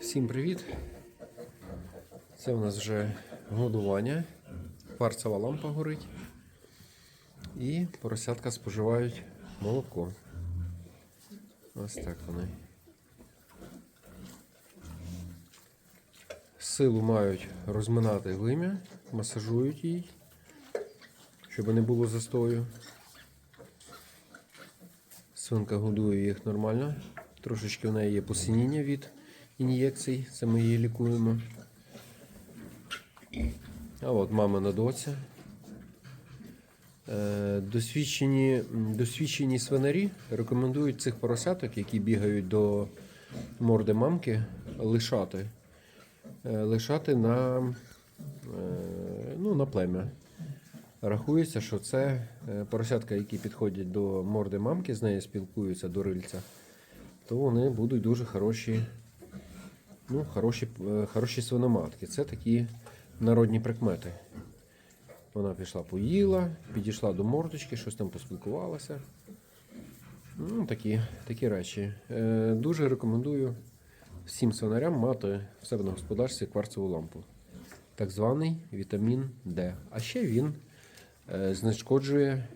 Всім привіт! Це у нас вже годування. Кварцева лампа горить. І поросятка споживають молоко. Ось так вони. Силу мають розминати вим'я, масажують їй, щоб не було застою. Свинка годує їх нормально. Трошечки в неї є посиніння від ін'єкцій, це ми її лікуємо. А от мамина доця. Е, Досвідчені, досвідчені свинарі рекомендують цих поросяток, які бігають до морди мамки, лишати. Е, Лишати на, е, ну, на плем'я. Рахується, що це е, поросятка, які підходять до морди мамки, з нею спілкуються до рильця, то вони будуть дуже хороші, ну, хороші, е, хороші свиноматки. Це такі народні прикмети. Вона пішла, поїла, підійшла до мордочки, щось там поспілкувалася. Ну, такі, такі речі. Е, дуже рекомендую всім свинарям мати в себе на господарстві кварцеву лампу. Так званий вітамін Д. А ще він знешкоджує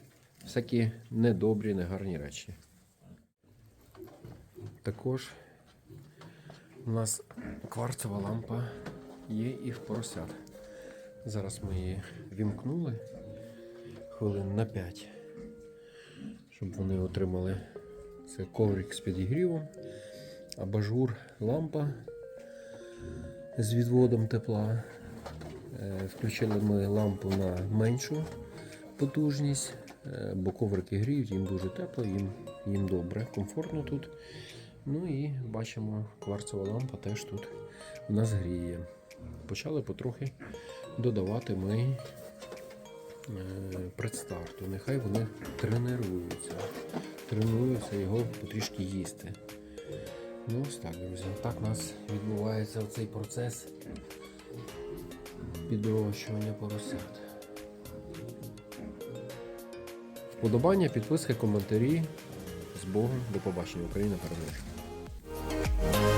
всякі недобрі, негарні речі. Також у нас кварцева лампа є і в поросят. Зараз ми її вімкнули хвилин на 5, щоб вони отримали це коврик з підігрівом, абажур лампа з відводом тепла. Е, Включили ми лампу на меншу потужність, е, бо коврики гріють, їм дуже тепло, їм, їм добре, комфортно тут. Ну і бачимо, кварцева лампа теж тут у нас гріє. Почали потрохи додавати ми е, предстарту. Нехай вони тренуються. Тренуються його потрішки їсти. Ну ось так, друзі. Так у нас відбувається цей процес підрощування поросят. Вподобання, підписки, коментарі. З Богом. До побачення. Україна переможе.